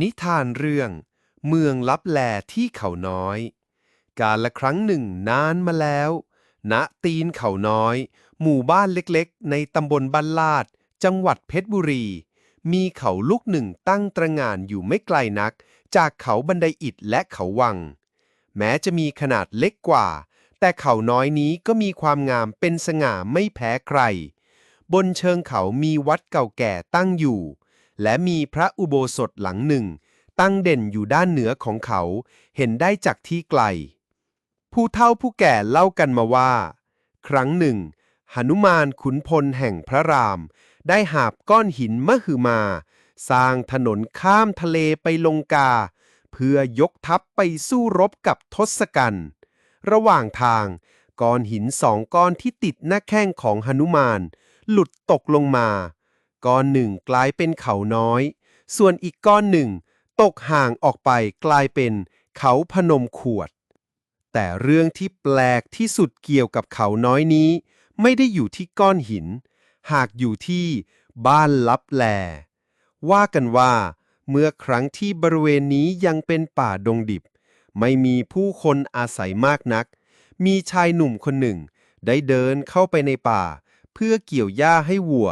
นิทานเรื่อง เมืองลับแลที่เขาน้อย กาลครั้งหนึ่งนานมาแล้ว ณตีนเขาน้อย หมู่บ้านเล็กๆ ในตำบลบ้านลาด จังหวัดเพชรบุรี มีเขาลูกหนึ่งตั้งตระงานอยู่ไม่ไกลนัก จากเขาบันไดอิฐและเขาวัง แม้จะมีขนาดเล็กกว่า แต่เขาน้อยนี้ก็มีความงามเป็นสง่าไม่แพ้ใคร บนเชิงเขามีวัดเก่าแก่ตั้งอยู่ และมีพระอุโบสถหลังหนึ่ง ตั้งเด่นอยู่ด้านเหนือของเขา เห็นได้จากที่ไกล ผู้เฒ่าผู้แก่เล่ากันมาว่า ครั้งหนึ่งหนุมานขุนพลแห่งพระราม ได้หาบก้อนหินมหึมา สร้างถนนข้ามทะเลไปลงกา เพื่อยกทัพไปสู้รบกับทศกัณฐ์ระหว่างทางก้อนหินสองก้อนที่ติดหน้าแข้งของหนุมาน หลุดตกลงมา ก้อนหนึ่งกลายเป็นเขาน้อย ส่วนอีกก้อนหนึ่ง ตกห่างออกไปกลายเป็นเขาพนมขวด แต่เรื่องที่แปลกที่สุดเกี่ยวกับเขาน้อยนี้ ไม่ได้อยู่ที่ก้อนหิน หากอยู่ที่บ้านลับแล ว่ากันว่า เมื่อครั้งที่บริเวณนี้ยังเป็นป่าดงดิบ ไม่มีผู้คนอาศัยมากนัก มีชายหนุ่มคนหนึ่ง ได้เดินเข้าไปในป่า เพื่อเกี่ยวหญ้าให้วัว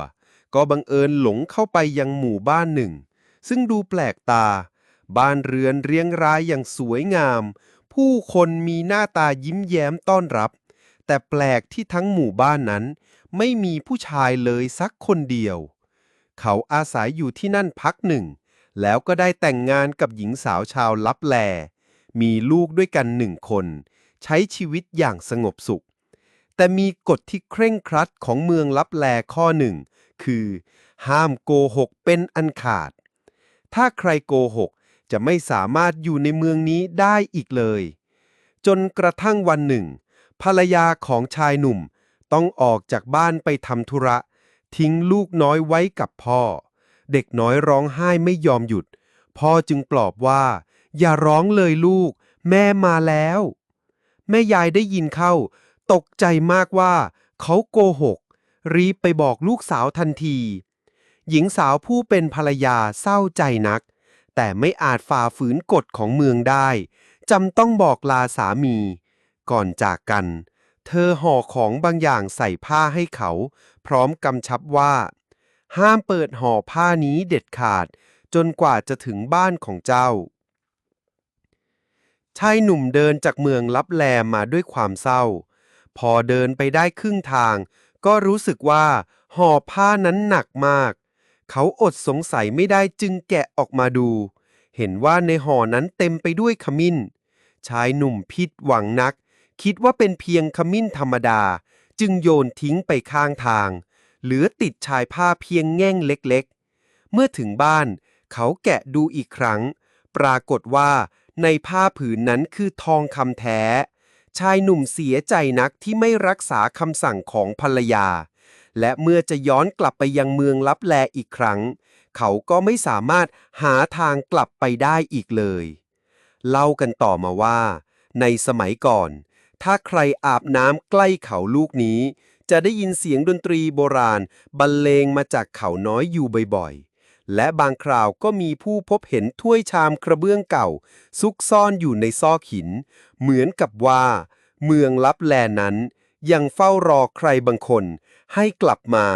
ก็บังเอิญหลงเข้าไปยังหมู่บ้านหนึ่ง ซึ่งดูแปลกตา บ้านเรือนเรียงรายอย่างสวยงาม ผู้คนมีหน้าตายิ้มแย้มต้อนรับ แต่แปลกที่ทั้งหมู่บ้านนั้น ไม่มีผู้ชายเลยสักคนเดียว เขาอาศัยอยู่ที่นั่นพักหนึ่ง แล้วก็ได้แต่งงานกับหญิงสาวชาวลับแล มีลูกด้วยกันหนึ่งคน ใช้ชีวิตอย่างสงบสุข แต่มีกฎที่เคร่งครัดของเมืองลับแลข้อหนึ่ง คือ ห้ามโกหกเป็นอันขาด ถ้าใครโกหกจะไม่สามารถอยู่ในเมืองนี้ได้อีกเลย จนกระทั่งวันหนึ่ง ภรรยาของชายหนุ่มต้องออกจากบ้านไปทำธุระ ทิ้งลูกน้อยไว้กับพ่อ เด็กน้อยร้องไห้ไม่ยอมหยุด พ่อจึงปลอบว่า อย่าร้องเลยลูก แม่มาแล้ว แม่ยายได้ยินเข้า ตกใจมากว่า เขาโกหก รีบไปบอกลูกสาวทันที หญิงสาวผู้เป็นภรรยาเศร้าใจนัก แต่ไม่อาจฝ่าฝืนกฎของเมืองได้จำต้องบอกลาสามี ก่อนจากกัน เธอห่อของบางอย่างใส่ผ้าให้เขา พร้อมกำชับว่า ห้ามเปิดห่อผ้านี้เด็ดขาด จนกว่าจะถึงบ้านของเจ้าชายหนุ่มเดินจากเมืองลับแลมาด้วยความเศร้า พอเดินไปได้ครึ่งทาง ก็รู้สึกว่าห่อผ้านั้นหนักมาก เขาอดสงสัยไม่ได้จึงแกะออกมาดู เห็นว่าในห่อนั้นเต็มไปด้วยขมิ้น ชายหนุ่มผิดหวังนัก คิดว่าเป็นเพียงขมิ้นธรรมดา จึงโยนทิ้งไปข้างทาง เหลือติดชายผ้าเพียงแง่งเล็กๆ เมื่อถึงบ้าน เขาแกะดูอีกครั้ง ปรากฏว่าในผ้าผืนนั้นคือทองคำแท้ ชายหนุ่มเสียใจนักที่ไม่รักษาคำสั่งของภรรยา และเมื่อจะย้อนกลับไปยังเมืองลับแลอีกครั้ง เขาก็ไม่สามารถหาทางกลับไปได้อีกเลย เล่ากันต่อมาว่า ในสมัยก่อน ถ้าใครอาบน้ำใกล้เขาลูกนี้ จะได้ยินเสียงดนตรีโบราณบรรเลงมาจากเขาน้อยอยู่บ่อยๆ และบางคราวก็มีผู้พบเห็นถ้วยชามกระเบื้องเก่า ซุกซ่อนอยู่ในซอกหิน เหมือนกับว่า เมืองลับแลนั้น ยังเฝ้ารอใครบางคนให้กลับมา